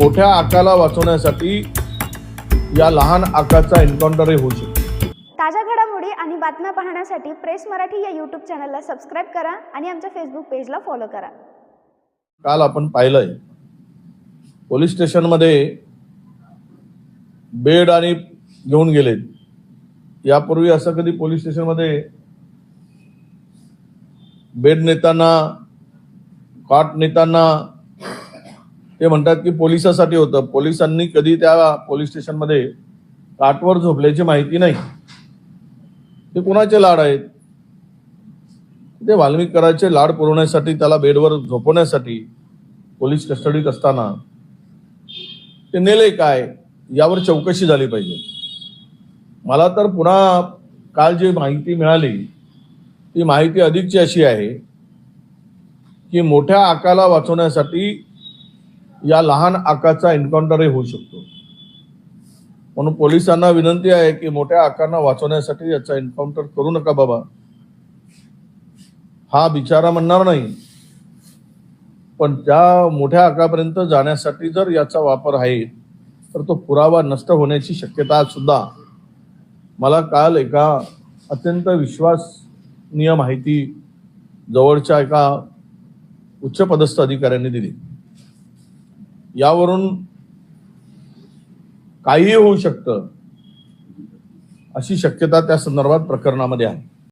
मोठ्या आकाला वाचवण्यासाठी या लहान आकाचा एन्काउंटरही होऊ शकतो. ताज्या घडामोडी आणि बातम्या पाहण्यासाठी प्रेस मराठी या यूट्यूब चॅनलला सबस्क्राईब करा आणि आमच्या फेसबुक पेजला फॉलो करा. काल आपण पाहिलंय पोलीस स्टेशनमध्ये बेड आणि घेऊन गेलेत यापूर्वी असं कधी पोलीस स्टेशनमध्ये बेड नेताना कॉट नेताना ते म्हणतात की पोलिसासाठी होतं. पोलिसांनी कधी त्या पोलीस स्टेशनमध्ये काटवर झोपल्याची माहिती नाही. ते कुणाचे लाड आहेत? ते वाल्मिकराचे लाड पुरवण्यासाठी त्याला बेडवर झोपवण्यासाठी पोलीस कस्टडीत असताना ते नेले काय? यावर चौकशी झाली पाहिजे. मला तर पुन्हा काल जी माहिती मिळाली ती माहिती अधिकची अशी आहे की मोठ्या आकाला वाचवण्यासाठी या लहान आकाचा एन्काउंटरही होऊ शकतो. म्हणून पोलिसांना विनंती आहे की मोठ्या आकांना वाचवण्यासाठी याचा एन्काउंटर करू नका बाबा. हा बिचारा म्हणणार नाही. पण त्या मोठ्या आकापर्यंत जाण्यासाठी जर याचा वापर आहे तर तो पुरावा नष्ट होण्याची शक्यता सुद्धा. मला काल एका अत्यंत विश्वासनीय माहिती जवळच्या एका उच्चपदस्थ अधिकाऱ्यांनी दिली. यावरून काहीही होऊ शकतं अशी शक्यता त्या संदर्भात प्रकरणामध्ये आहे.